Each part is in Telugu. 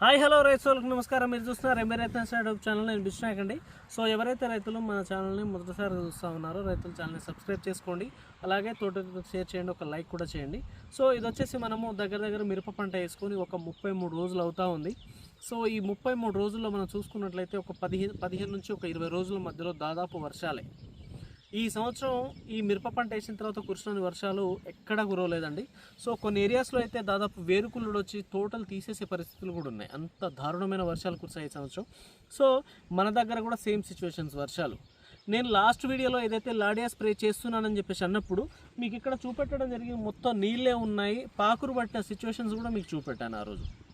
హాయ్ హలో రైతులకు నమస్కారం. మీరు చూస్తున్నారు ఎంబీ రైతు యూట్యూబ్ ఛానల్. నేను బిష్నాక్ అండి. సో ఎవరైతే రైతులు మన ఛానల్ని మొదటిసారి చూస్తూ ఉన్నారో రైతుల ఛానల్ని సబ్స్క్రైబ్ చేసుకోండి. అలాగే తోట షేర్ చేయండి ఒక లైక్ కూడా చేయండి. సో ఇది వచ్చేసి మనము దగ్గర దగ్గర మిరప పంట వేసుకొని ఒక ముప్పై మూడు రోజులు అవుతూ ఉంది. సో ఈ ముప్పై మూడు రోజుల్లో మనం చూసుకున్నట్లయితే ఒక పదిహేను పదిహేను నుంచి ఒక ఇరవై రోజుల మధ్యలో దాదాపు వర్షాలే. ఈ సంవత్సరం ఈ మిరప పంట వేసిన తర్వాత కురిసిన వర్షాలు ఎక్కడా కురవలేదండి. సో కొన్ని ఏరియాస్లో అయితే దాదాపు వేరుకుళ్ళుడు వచ్చి తోటలు తీసేసే పరిస్థితులు కూడా ఉన్నాయి. అంత దారుణమైన వర్షాలు కురిసాయి సంవత్సరం. సో మన దగ్గర కూడా సేమ్ సిచ్యువేషన్స్ వర్షాలు. నేను లాస్ట్ వీడియోలో ఏదైతే లాడియా స్ప్రే చేస్తున్నానని చెప్పేసి అన్నప్పుడు మీకు ఇక్కడ చూపెట్టడం జరిగింది. మొత్తం నీళ్ళే ఉన్నాయి. పాకురు పట్టిన సిచ్యువేషన్స్ కూడా మీకు చూపెట్టాను ఆ రోజు.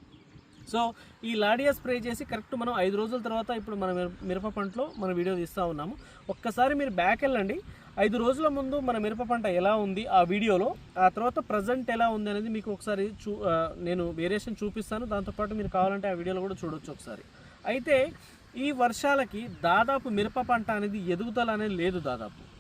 సో ఈ లాడియా స్ప్రే చేసి కరెక్ట్ మనం ఐదు రోజుల తర్వాత ఇప్పుడు మన మిరప- పంటలో మన వీడియో తీస్తూ ఉన్నాము. ఒక్కసారి మీరు బ్యాక్ వెళ్ళండి. ఐదు రోజుల ముందు మన మిరప పంట ఎలా ఉంది ఆ వీడియోలో ఆ తర్వాత ప్రజెంట్ ఎలా ఉంది అనేది మీకు ఒకసారి చూ నేను వేరియేషన్ చూపిస్తాను. దాంతోపాటు మీరు కావాలంటే ఆ వీడియోలో కూడా చూడొచ్చు ఒకసారి. అయితే ఈ వర్షాలకి దాదాపు మిరప పంట అనేది ఎదుగుదల అనేది లేదు దాదాపు.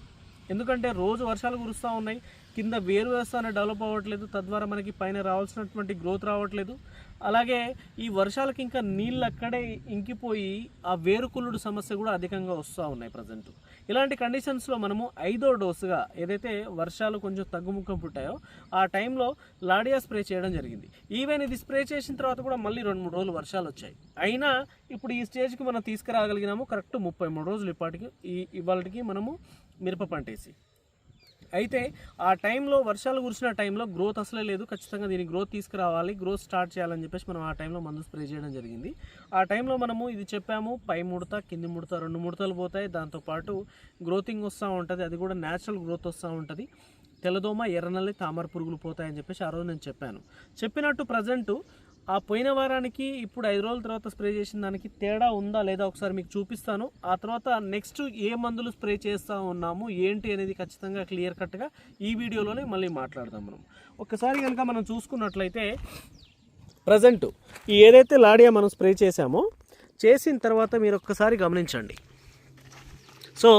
ఎందుకంటే రోజు వర్షాలు కురుస్తూ ఉన్నాయి. కింద వేరు వ్యవస్థ డెవలప్ అవ్వట్లేదు. తద్వారా మనకి పైన రావాల్సినటువంటి గ్రోత్ రావట్లేదు. అలాగే ఈ వర్షాలకి ఇంకా నీళ్ళు అక్కడే ఇంకిపోయి ఆ వేరుకుల్లుడు సమస్య కూడా అధికంగా వస్తూ ఉన్నాయి ప్రజెంట్ ఇలాంటి కండిషన్స్లో మనము ఐదో డోసుగా ఏదైతే వర్షాలు కొంచెం తగ్గుముఖం పుట్టాయో ఆ టైంలో లాడియా స్ప్రే చేయడం జరిగింది. ఈవెన్ ఇది స్ప్రే చేసిన తర్వాత కూడా మళ్ళీ రెండు మూడు రోజులు వర్షాలు వచ్చాయి. అయినా ఇప్పుడు ఈ స్టేజ్కి మనం తీసుకురాగలిగినాము కరెక్ట్ ముప్పై మూడు రోజులు ఇప్పటికి ఈ ఇవాళకి మనము మిరప పంట వేసి. అయితే ఆ టైంలో వర్షాలు కురిసిన టైంలో గ్రోత్ అసలే లేదు. ఖచ్చితంగా దీని గ్రోత్ తీసుకురావాలి. గ్రోత్ స్టార్ట్ చేయాలని చెప్పేసి మనం ఆ టైంలో మందు స్ప్రే చేయడం జరిగింది. ఆ టైంలో మనము ఇది చెప్పాము పై ముడత కింది ముడత రెండు ముడతలు పోతాయి. దాంతోపాటు గ్రోతింగ్ వస్తూ ఉంటుంది. అది కూడా న్యాచురల్ గ్రోత్ వస్తూ ఉంటుంది. తెల్లదోమ ఎర్రనల్లి తామర పురుగులు పోతాయని చెప్పేసి ఆ రోజు నేను చెప్పాను. చెప్పినట్టు ప్రజెంటు ఆ పోయిన వారానికి ఇప్పుడు ఐదు రోజుల తర్వాత స్ప్రే చేసిన దానికి తేడా ఉందా లేదా ఒకసారి మీకు చూపిస్తాను. ఆ తర్వాత నెక్స్ట్ ఏ మందులు స్ప్రే చేస్తూ ఉన్నాము ఏంటి అనేది ఖచ్చితంగా క్లియర్ కట్గా ఈ వీడియోలోనే మళ్ళీ మాట్లాడదాం మనం. ఒకసారి కనుక మనం చూసుకున్నట్లయితే ప్రజెంట్ ఈ ఏదైతే లాడియా మనం స్ప్రే చేసామో చేసిన తర్వాత మీరు ఒక్కసారి గమనించండి. సో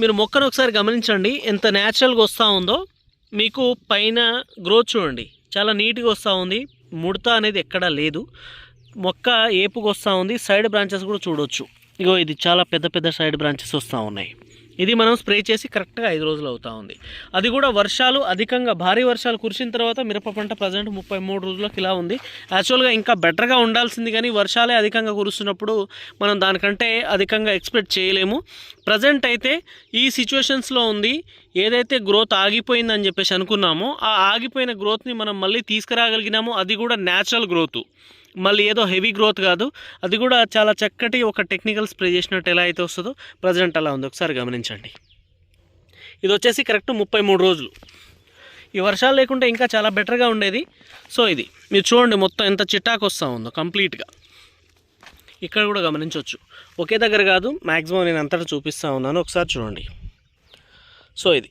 మీరు మొక్కను ఒకసారి గమనించండి ఎంత న్యాచురల్గా వస్తూ ఉందో మీకు పైన గ్రోత్ చూడండి. చాలా నీట్గా వస్తూ ఉంది. ముడత అనేది ఎక్కడా లేదు. మొక్క ఏపుకొస్తూ ఉంది సైడ్ బ్రాంచెస్ కూడా చూడొచ్చు. ఇగో ఇది చాలా పెద్ద పెద్ద సైడ్ బ్రాంచెస్ వస్తూ ఉన్నాయి. ఇది మనం స్ప్రే చేసి కరెక్ట్గా ఐదు రోజులు అవుతా ఉంది. అది కూడా వర్షాలు అధికంగా భారీ వర్షాలు కురిసిన తర్వాత మిరప పంట ప్రజెంట్ ముప్పై మూడు రోజులకు ఇలా ఉంది. యాక్చువల్గా ఇంకా బెటర్గా ఉండాల్సింది కానీ వర్షాలే అధికంగా కురుస్తున్నప్పుడు మనం దానికంటే అధికంగా ఎక్స్పెక్ట్ చేయలేము. ప్రజెంట్ అయితే ఈ సిచ్యువేషన్స్లో ఉంది. ఏదైతే గ్రోత్ ఆగిపోయిందని చెప్పేసి అనుకున్నామో ఆ ఆగిపోయిన గ్రోత్ని మనం మళ్ళీ తీసుకురాగలిగినామో అది కూడా న్యాచురల్ గ్రోత్. మళ్ళీ ఏదో హెవీ గ్రోత్ కాదు. అది కూడా చాలా చక్కటి ఒక టెక్నికల్ స్ప్రే చేసినట్టు ఎలా అయితే వస్తుందో ప్రజెంట్ అలా ఉంది. ఒకసారి గమనించండి. ఇది వచ్చేసి కరెక్ట్ ముప్పై మూడు రోజులు. ఈ వర్షాలు లేకుంటే ఇంకా చాలా బెటర్గా ఉండేది. సో ఇది మీరు చూడండి మొత్తం ఎంత చిట్టాకు వస్తూ ఉందో కంప్లీట్గా. ఇక్కడ కూడా గమనించవచ్చు. ఒకే దగ్గర కాదు మ్యాక్సిమం నేను అంతటా చూపిస్తూ ఉన్నాను. ఒకసారి చూడండి. సో ఇది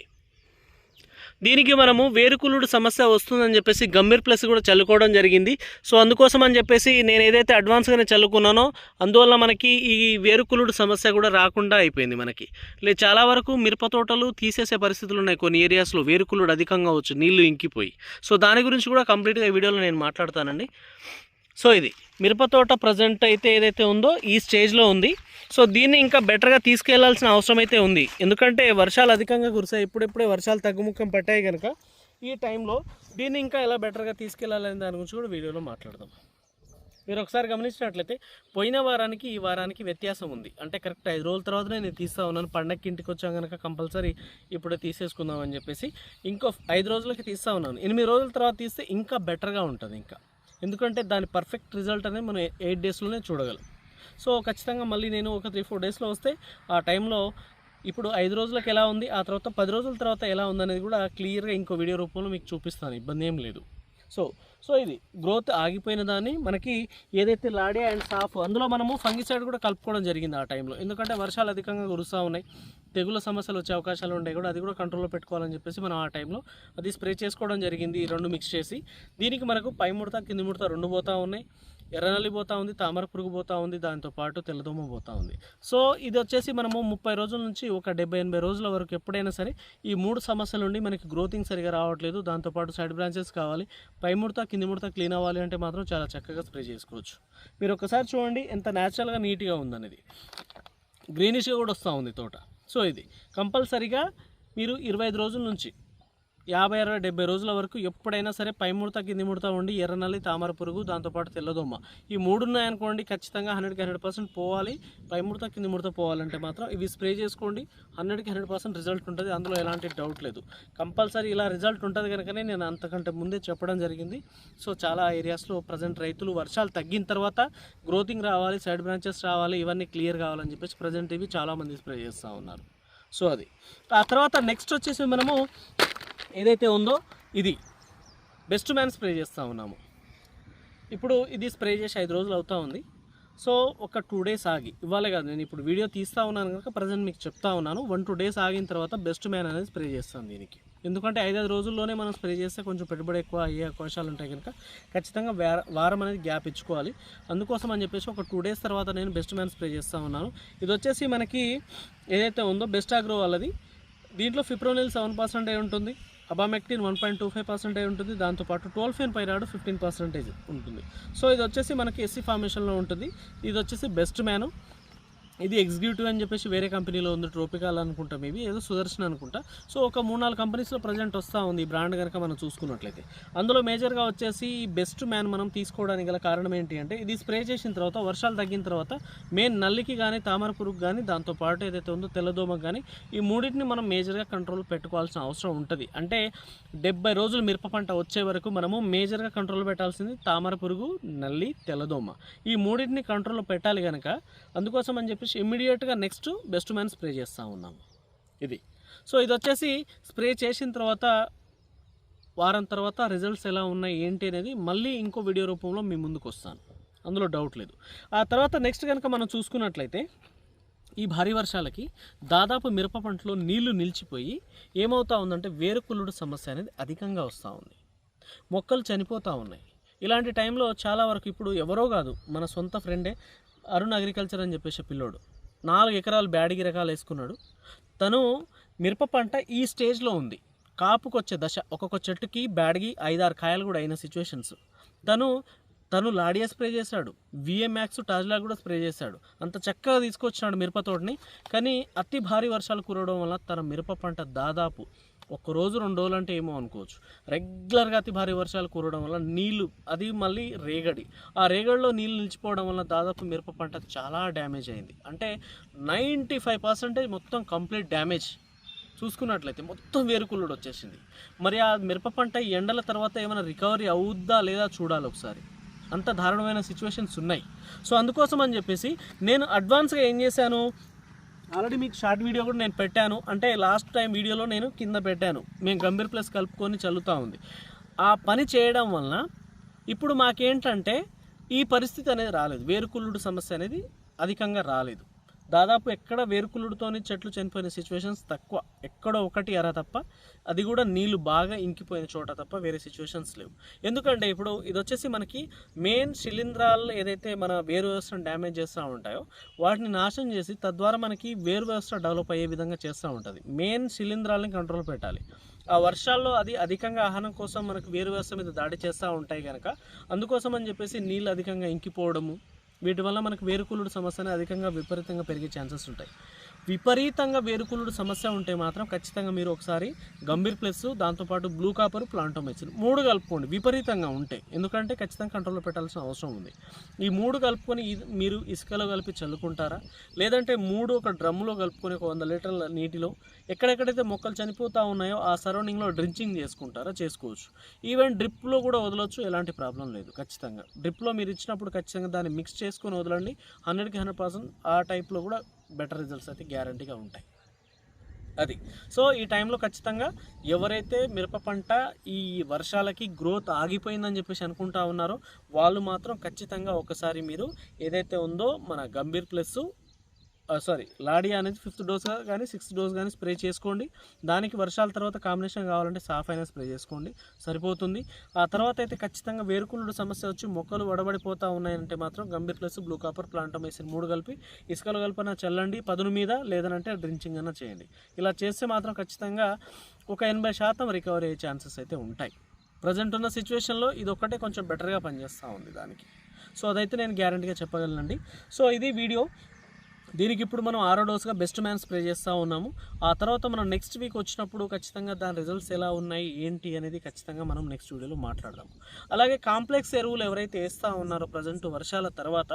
దీనికి మనము వేరుకులుడు సమస్య వస్తుందని చెప్పేసి గంభీర్ ప్లస్ కూడా చల్లుకోవడం జరిగింది. సో అందుకోసం అని చెప్పేసి నేను ఏదైతే అడ్వాన్స్గానే చల్లుకున్నానో అందువల్ల మనకి ఈ వేరుకులుడు సమస్య కూడా రాకుండా అయిపోయింది మనకి. లే చాలా వరకు మిరప తోటలు తీసేసే పరిస్థితులు ఉన్నాయి కొన్ని ఏరియాస్లో వేరుకులుడు అధికంగా వచ్చు నీళ్ళు ఇంకిపోయి. సో దాని గురించి కూడా కంప్లీట్గా వీడియోలో నేను మాట్లాడతానండి. సో ఇది. మిరప తోట ప్రజెంట్ అయితే ఏదైతే ఉందో ఈ స్టేజ్లో ఉంది. సో దీన్ని ఇంకా బెటర్గా తీసుకెళ్ళాల్సిన అవసరం అయితే ఉంది. ఎందుకంటే వర్షాలు అధికంగా కురిసాయి. ఇప్పుడెప్పుడే వర్షాలు తగ్గుముఖం పట్టాయి కనుక ఈ టైంలో దీన్ని ఇంకా ఎలా బెటర్గా తీసుకెళ్ళాలనే దాని గురించి కూడా వీడియోలో మాట్లాడదాం. మీరు ఒకసారి గమనించినట్లయితే పోయిన వారానికి ఈ వారానికి వ్యత్యాసం ఉంది. అంటే కరెక్ట్ ఐదు రోజుల తర్వాతనే నేను తీస్తా ఉన్నాను. పండగకి ఇంటికి వచ్చాం కనుక కంపల్సరీ ఇప్పుడే తీసేసుకుందాం అని చెప్పేసి ఇంకో ఐదు రోజులకి తీస్తా ఉన్నాను. ఎనిమిది రోజుల తర్వాత తీస్తే ఇంకా బెటర్గా ఉంటుంది ఇంకా. ఎందుకంటే దాని పర్ఫెక్ట్ రిజల్ట్ అనేది మనం ఎయిట్ డేస్లోనే చూడగలం. సో ఖచ్చితంగా మళ్ళీ నేను ఒక త్రీ ఫోర్ డేస్లో వస్తే ఆ టైంలో ఇప్పుడు ఐదు రోజులకు ఎలా ఉంది ఆ తర్వాత పది రోజుల తర్వాత ఎలా ఉందనేది కూడా క్లియర్గా ఇంకో వీడియో రూపంలో మీకు చూపిస్తాను ఇబ్బంది ఏం లేదు. సో సో ఇది గ్రోత్ ఆగిపోయిన దాన్ని మనకి ఏదైతే లాడియా అండ్ సాఫ్ అందులో మనము ఫంగిసైడ్ కూడా కలుపుకోవడం జరిగింది ఆ టైంలో. ఎందుకంటే వర్షాలు అధికంగా కురుస్తూ ఉన్నాయి తెగుల సమస్యలు వచ్చే అవకాశాలు ఉంటాయి కూడా అది కూడా కంట్రోల్లో పెట్టుకోవాలని చెప్పేసి మనం ఆ టైంలో అది స్ప్రే చేసుకోవడం జరిగింది ఈ రెండు మిక్స్ చేసి. దీనికి మనకు పై ముడత కింది ముడత రెండు పోతూ ఉన్నాయి. ఎర్రనల్లి పోతా ఉంది తామర పురుగు పోతా ఉంది దాంతోపాటు తెల్లదోమ పోతా ఉంది. సో ఇది వచ్చేసి మనము ముప్పై రోజుల నుంచి ఒక డెబ్బై ఎనభై రోజుల వరకు ఎప్పుడైనా సరే ఈ మూడు సమస్యల నుండి మనకి గ్రోతింగ్ సరిగా రావట్లేదు. దాంతోపాటు సైడ్ బ్రాంచెస్ కావాలి. పై ముడత కింది ముడత క్లీన్ అవ్వాలి అంటే మాత్రం చాలా చక్కగా స్ప్రే చేసుకోవచ్చు. మీరు ఒకసారి చూడండి ఎంత న్యాచురల్గా నీట్గా ఉందనేది. గ్రీనిష్గా కూడా వస్తూ ఉంది తోట. సో ఇది కంపల్సరీగా మీరు ఇరవై ఐదు రోజుల నుంచి యాభై అరవై డెబ్బై రోజుల వరకు ఎప్పుడైనా సరే పై ముడత కింది ముడత ఉండి ఎర్రనల్లి తామర పురుగు దాంతోపాటు తెల్లదోమ. ఈ మూడు ఉన్నాయనుకోండి ఖచ్చితంగా హండ్రెడ్కి హండ్రెడ్ పర్సెంట్ పోవాలి. పై ముడత కింది ముడత పోవాలంటే మాత్రం ఇవి స్ప్రే చేసుకోండి. హండ్రెడ్కి హండ్రెడ్ పర్సెంట్ రిజల్ట్ ఉంటుంది. అందులో ఎలాంటి డౌట్ లేదు. కంపల్సరీ ఇలా రిజల్ట్ ఉంటుంది కనుకనే నేను అంతకంటే ముందే చెప్పడం జరిగింది. సో చాలా ఏరియాస్లో ప్రజెంట్ రైతులు వర్షాలు తగ్గిన తర్వాత గ్రోతింగ్ రావాలి సైడ్ బ్రాంచెస్ రావాలి ఇవన్నీ క్లియర్ కావాలని చెప్పేసి ప్రజెంట్ ఇవి చాలామంది స్ప్రే చేస్తూ ఉన్నారు. సో అది. ఆ తర్వాత నెక్స్ట్ వచ్చేసి మనము ఏదైతే ఉందో ఇది. బెస్ట్ మ్యాన్ స్ప్రే చేస్తూ ఉన్నాము. ఇప్పుడు ఇది స్ప్రే చేసి ఐదు రోజులు అవుతా ఉంది. సో ఒక టూ డేస్ ఆగి. ఇవ్వాలి కాదు నేను ఇప్పుడు వీడియో తీస్తూ ఉన్నాను కనుక ప్రజెంట్ మీకు చెప్తా ఉన్నాను. వన్ టూ డేస్ ఆగిన తర్వాత బెస్ట్ మ్యాన్ అనేది స్ప్రే చేస్తాను దీనికి. ఎందుకంటే ఐదైదు రోజుల్లోనే మనం స్ప్రే చేస్తే కొంచెం పెట్టుబడి ఎక్కువ అయ్యే అవకాశాలు ఉంటాయి కనుక ఖచ్చితంగా వారం అనేది గ్యాప్ ఇచ్చుకోవాలి. అందుకోసం అని చెప్పేసి ఒక టూ డేస్ తర్వాత నేను బెస్ట్ మ్యాన్ స్ప్రే చేస్తూ ఉన్నాను. ఇది వచ్చేసి మనకి ఏదైతే ఉందో బెస్ట్ ఆగ్రో వాళ్ళది. దీంట్లో ఫిప్రోనిల్ సెవెన్ పర్సెంట్ ఉంటుంది? Abamectin one point two five percent ఉంటుంది. దాంతోపాటు ట్వెల్వ్ పైరాడు ఫిఫ్టీన్ పర్సెంటేజ్ ఉంటుంది. సో ఇది వచ్చేసి మనకి ఎస్సీ ఫార్మేషన్లో ఉంటుంది. ఇది వచ్చేసి బెస్ట్ మ్యాను. ఇది ఎగ్జిక్యూటివ్ అని చెప్పేసి వేరే కంపెనీలో ఉంది ట్రోపికాల్ అనుకుంటా మేబీ ఏదో సుదర్శన్ అనుకుంటా. సో ఒక మూడు నాలుగు కంపెనీస్లో ప్రజెంట్ వస్తూ ఉంది ఈ బ్రాండ్ కనుక మనం చూసుకున్నట్లయితే. అందులో మేజర్గా వచ్చేసి బెస్ట్ మ్యాన్ మనం తీసుకోవడానికి గల కారణం ఏంటి అంటే ఇది స్ప్రే చేసిన తర్వాత వర్షాలు తగ్గిన తర్వాత మెయిన్ నల్లికి కానీ తామర పురుగు కానీ దాంతోపాటు ఏదైతే ఉందో తెల్లదోమకు కానీ ఈ మూడింటిని మనం మేజర్గా కంట్రోల్ పెట్టుకోవాల్సిన అవసరం ఉంటుంది. అంటే డెబ్బై రోజులు మిరప పంట వచ్చే వరకు మనము మేజర్గా కంట్రోల్ పెట్టాల్సింది తామర పురుగు నల్లి తెల్లదోమ. ఈ మూడింటిని కంట్రోల్లో పెట్టాలి కనుక అందుకోసం అని చెప్పి చెప్పేసి ఇమ్మీడియట్గా నెక్స్ట్ బెస్ట్ మ్యాన్ స్ప్రే చేస్తూ ఉన్నాము ఇది. సో ఇది వచ్చేసి స్ప్రే చేసిన తర్వాత వారం తర్వాత రిజల్ట్స్ ఎలా ఉన్నాయి ఏంటి అనేది మళ్ళీ ఇంకో వీడియో రూపంలో మీ ముందుకు వస్తాను. అందులో డౌట్ లేదు. ఆ తర్వాత నెక్స్ట్ కనుక మనం చూసుకున్నట్లయితే ఈ భారీ వర్షాలకి దాదాపు మిరప పంటలో నీళ్ళు నిలిచిపోయి ఏమవుతా ఉందంటే వేరుకుళ్ళుడు సమస్య అనేది అధికంగా వస్తూ ఉంది. మొక్కలు చనిపోతూ ఉన్నాయి. ఇలాంటి టైంలో చాలా వరకు ఇప్పుడు ఎవరో కాదు మన సొంత ఫ్రెండే అరుణ్ అగ్రికల్చర్ అని చెప్పేసి పిల్లోడు. నాలుగు ఎకరాలు బ్యాడిగి రకాలు వేసుకున్నాడు. తను మిరప పంట ఈ స్టేజ్లో ఉంది. కాపుకొచ్చే దశ ఒక్కొక్క చెట్టుకి బ్యాడ్గి ఐదారు కాయలు కూడా అయిన సిచ్యువేషన్స్ తను తను లాడియా స్ప్రే చేశాడు. విఎంఎక్స్ టాజ్లా కూడా స్ప్రే చేశాడు. అంత చక్కగా తీసుకొచ్చినాడు మిరప తోటని. కానీ అతి భారీ వర్షాలు కురవడం వల్ల తన మిరప పంట దాదాపు ఒక రోజు రెండు రోజులు అంటే ఏమో అనుకోవచ్చు. రెగ్యులర్గా అతి భారీ వర్షాలు కురవడం వల్ల నీళ్ళు అది మళ్ళీ రేగడి. ఆ రేగడిలో నీళ్ళు నిలిచిపోవడం వల్ల దాదాపు మిరప పంట చాలా డ్యామేజ్ అయింది. అంటే నైంటీ ఫైవ్ పర్సెంటేజ్ మొత్తం కంప్లీట్ డ్యామేజ్. చూసుకున్నట్లయితే మొత్తం వేరుకుళ్ళుడు వచ్చేసింది. మరి ఆ మిరప పంట ఎండల తర్వాత ఏమైనా రికవరీ అవుద్దా లేదా చూడాలి ఒకసారి. అంత దారుణమైన సిచ్యువేషన్స్ ఉన్నాయి. సో అందుకోసం అని చెప్పేసి నేను అడ్వాన్స్గా ఏం చేశాను? ఆల్రెడీ మీకు షార్ట్ వీడియో కూడా నేను పెట్టాను. అంటే లాస్ట్ టైం వీడియోలో నేను కింద పెట్టాను. మేము గంభీర్ ప్లస్ కలుపుకొని చల్లుతూ ఉంది. ఆ పని చేయడం వలన ఇప్పుడు మాకేంటంటే ఈ పరిస్థితి అనేది రాలేదు. వేరుకుళ్ళుడు సమస్య అనేది అధికంగా రాలేదు. దాదాపు ఎక్కడ వేరుకుళ్ళుడితోని చెట్లు చనిపోయిన సిచ్యువేషన్స్ తక్కువ. ఎక్కడో ఒకటి అర తప్ప అది కూడా నీళ్ళు బాగా ఇంకిపోయిన చోట తప్ప వేరే సిచ్యువేషన్స్ లేవు. ఎందుకంటే ఇప్పుడు ఇది వచ్చేసి మనకి మెయిన్ శిలీంధ్రాలు ఏదైతే మన వేరు వ్యవస్థను డ్యామేజ్ చేస్తూ ఉంటాయో వాటిని నాశనం చేసి తద్వారా మనకి వేరు వ్యవస్థ డెవలప్ అయ్యే విధంగా చేస్తూ ఉంటుంది. మెయిన్ శిలీంధ్రాలని కంట్రోల్ పెట్టాలి. ఆ వర్షాల్లో అది అధికంగా ఆహారం కోసం మనకు వేరు వ్యవస్థ మీద దాడి చేస్తూ ఉంటాయి కనుక అందుకోసం అని చెప్పేసి నీళ్ళు అధికంగా ఇంకిపోవడము వీటి వల్ల మనకు వేరుకులుడు సమస్య అనేది అధికంగా విపరీతంగా పెరిగే ఛాన్సెస్ ఉంటాయి. విపరీతంగా వేరుకులుడు సమస్య ఉంటే మాత్రం ఖచ్చితంగా మీరు ఒకసారి గంభీర్ ప్లస్ దాంతోపాటు బ్లూ కాపర్ ప్లాంటోమెచిన్ మూడు కలుపుకోండి విపరీతంగా ఉంటే. ఎందుకంటే ఖచ్చితంగా కంట్రోల్లో పెట్టాల్సిన అవసరం ఉంది. ఈ మూడు కలుపుకొని మీరు ఇసుకలో కలిపి చల్లుకుంటారా? లేదంటే మూడు ఒక డ్రమ్ములో కలుపుకొని ఒక వంద లీటర్ల నీటిలో ఎక్కడెక్కడైతే మొక్కలు చనిపోతూ ఉన్నాయో ఆ సరౌండింగ్లో డ్రించింగ్ చేసుకుంటారా? చేసుకోవచ్చు. ఈవెన్ డ్రిప్లో కూడా వదలొచ్చు ఎలాంటి ప్రాబ్లం లేదు ఖచ్చితంగా. డ్రిప్లో మీరు ఇచ్చినప్పుడు ఖచ్చితంగా దాన్ని మిక్స్ చేసుకొని వదలండి. హండ్రెడ్కి హండ్రెడ్ పర్సెంట్ ఆ టైప్లో కూడా బెటర్ రిజల్ట్స్ అయితే గ్యారంటీగా ఉంటాయి. అది. సో ఈ టైంలో ఖచ్చితంగా ఎవరైతే మిరప పంట ఈ వర్షాలకి గ్రోత్ ఆగిపోయిందని చెప్పేసి అనుకుంటా ఉన్నారో వాళ్ళు మాత్రం ఖచ్చితంగా ఒకసారి మీరు ఏదైతే ఉందో మన గంభీర్ ప్లస్ సారీ లాడియా అనేది ఫిఫ్త్ డోస్ కానీ సిక్స్త్ డోస్ కానీ స్ప్రే చేసుకోండి. దానికి వర్షాల తర్వాత కాంబినేషన్ కావాలంటే సాఫ్ అయినా స్ప్రే చేసుకోండి. సరిపోతుంది. ఆ తర్వాత అయితే ఖచ్చితంగా వేరుకుళ్ళుడు సమస్య వచ్చి మొక్కలు వడబడిపోతూ ఉన్నాయంటే మాత్రం Gambhir plus blue copper plantomycin మూడు కలిపి ఇసుకలు కలిపిన చల్లండి. పదును మీద లేదనంటే డ్రించింగ్ అన్న చేయండి. ఇలా చేస్తే మాత్రం ఖచ్చితంగా ఒక ఎనభై శాతం రికవరీ అయ్యే ఛాన్సెస్ అయితే ఉంటాయి. ప్రజెంట్ ఉన్న సిచ్యువేషన్లో ఇది ఒక్కటే కొంచెం బెటర్గా పనిచేస్తూ ఉంది దానికి. సో అదైతే నేను గ్యారంటీగా చెప్పగలనండి. సో ఇది వీడియో. దీనికి ఇప్పుడు మనం ఆరో డోస్గా బెస్ట్ మ్యాన్ స్ప్రే చేస్తూ ఉన్నాము. ఆ తర్వాత మనం నెక్స్ట్ వీక్ వచ్చినప్పుడు ఖచ్చితంగా దాని రిజల్ట్స్ ఎలా ఉన్నాయి ఏంటి అనేది ఖచ్చితంగా మనం నెక్స్ట్ వీడియోలో మాట్లాడదాము. అలాగే కాంప్లెక్స్ ఎరువులు ఎవరైతే వేస్తూ ఉన్నారో ప్రజెంట్ వర్షాల తర్వాత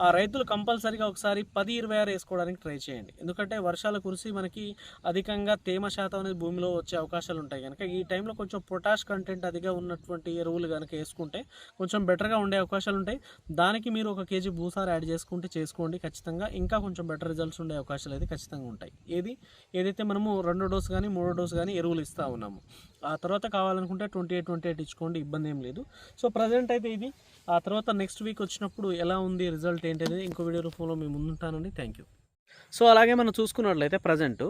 ఆ రైతులు కంపల్సరీగా ఒకసారి పది ఇరవై ఆరు వేసుకోవడానికి ట్రై చేయండి. ఎందుకంటే వర్షాల కురిసి మనకి అధికంగా తేమ శాతం అనేది భూమిలో వచ్చే అవకాశాలు ఉంటాయి. కనుక ఈ టైంలో కొంచెం పొటాష్ కంటెంట్ అదిగా ఉన్నటువంటి ఎరువులు కనుక వేసుకుంటే కొంచెం బెటర్గా ఉండే అవకాశాలు ఉంటాయి. దానికి మీరు ఒక కేజీ భూసార్ యాడ్ చేసుకుంటే చేసుకోండి. ఖచ్చితంగా ఇంకా కొంచెం బెటర్ రిజల్ట్స్ ఉండే అవకాశాలు అయితే ఖచ్చితంగా ఉంటాయి. ఏది? ఏదైతే మనము రెండో డోస్ కానీ మూడో డోస్ కానీ ఎరువులు ఇస్తూ ఉన్నాము. ఆ తర్వాత కావాలనుకుంటే ట్వంటీ ఎయిట్ ట్వంటీ ఎయిట్ ఇచ్చుకోండి ఇబ్బంది ఏం లేదు. సో ప్రజెంట్ అయితే ఇది. ఆ తర్వాత నెక్స్ట్ వీక్ వచ్చినప్పుడు ఎలా ఉంది రిజల్ట్ ఏంటి అనేది ఇంకో వీడియో రూపంలో మేము ముందుంటానండి. థ్యాంక్ యూ సో అలాగే మనం చూసుకున్నట్లయితే ప్రజెంట్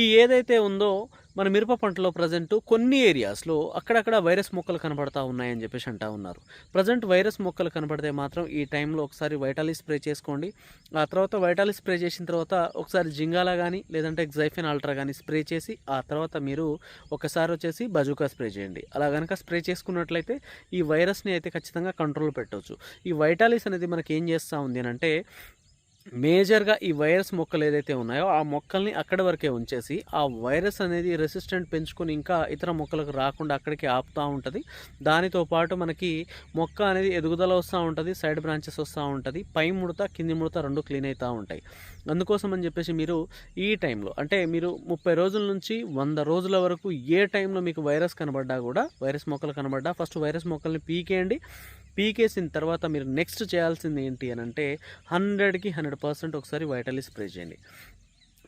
ఈ ఏదైతే ఉందో మన మిరప పంటలో ప్రజెంట్ కొన్ని ఏరియాస్లో అక్కడక్కడ వైరస్ మొక్కలు కనబడతా ఉన్నాయని చెప్పేసి అంటా ఉన్నారు. ప్రజెంట్ వైరస్ మొక్కలు కనబడితే మాత్రం ఈ టైంలో ఒకసారి వైటాలి స్ప్రే చేసుకోండి. ఆ తర్వాత వైటాలి స్ప్రే చేసిన తర్వాత ఒకసారి జింగాల కానీ లేదంటే ఎగ్జైఫిన్ ఆల్ట్రా కానీ స్ప్రే చేసి ఆ తర్వాత మీరు ఒకసారి వచ్చేసి బజూకా స్ప్రే చేయండి. అలా కనుక స్ప్రే చేసుకున్నట్లయితే ఈ వైరస్ని అయితే ఖచ్చితంగా కంట్రోల్ పెట్టవచ్చు ఈ వైటాలిస్ అనేది మనకి ఏం చేస్తూ ఉంది అంటే మేజర్గా ఈ వైరస్ మొక్కలు ఏదైతే ఉన్నాయో ఆ మొక్కల్ని అక్కడి వరకే ఉంచేసి ఆ వైరస్ అనేది రెసిస్టెంట్ పెంచుకొని ఇంకా ఇతర మొక్కలకు రాకుండా అక్కడికి ఆపుతూ ఉంటుంది. దానితో పాటు మనకి మొక్క అనేది ఎదుగుదల వస్తూ ఉంటుంది సైడ్ బ్రాంచెస్ వస్తూ ఉంటుంది పై ముడత కింది ముడత రెండు క్లీన్ అవుతూ ఉంటాయి. అందుకోసం అని చెప్పేసి మీరు ఈ టైంలో అంటే మీరు ముప్పై రోజుల నుంచి వంద రోజుల వరకు ఏ టైంలో మీకు వైరస్ కనబడ్డా కూడా వైరస్ మొక్కలు కనబడ్డా ఫస్ట్ వైరస్ మొక్కల్ని పీకేయండి. పీకేసిన తర్వాత మీరు నెక్స్ట్ చేయాల్సింది ఏంటి అని అంటే హండ్రెడ్కి హండ్రెడ్ పర్సెంట్ ఒకసారి వైటలీ స్ప్రే చేయండి.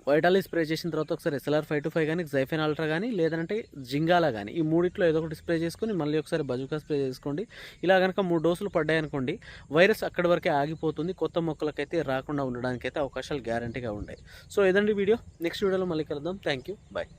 వైటాలి స్ప్రే చేసిన తర్వాత ఒకసారి ఎస్ఎల్ఆర్ ఫైవ్ టు ఫైవ్ కానీ జైఫెన్ అల్ట్రా కానీ లేదంటే జింగాలా కానీ ఈ మూడిట్లో ఏదో ఒకటి స్ప్రే చేసుకొని మళ్ళీ ఒకసారి బజుకా స్ప్రే చేసుకోండి. ఇలా కనుక మూడు డోసులు పడ్డాయనుకోండి వైరస్ అక్కడి వరకే ఆగిపోతుంది కొత్త మొక్కలకైతే రాకుండా ఉండడానికి అయితే అవకాశాలు గ్యారంటీగా ఉంటాయి. సో ఇదండి వీడియో. నెక్స్ట్ వీడియోలో మళ్ళీ కలుద్దాం. Thank you bye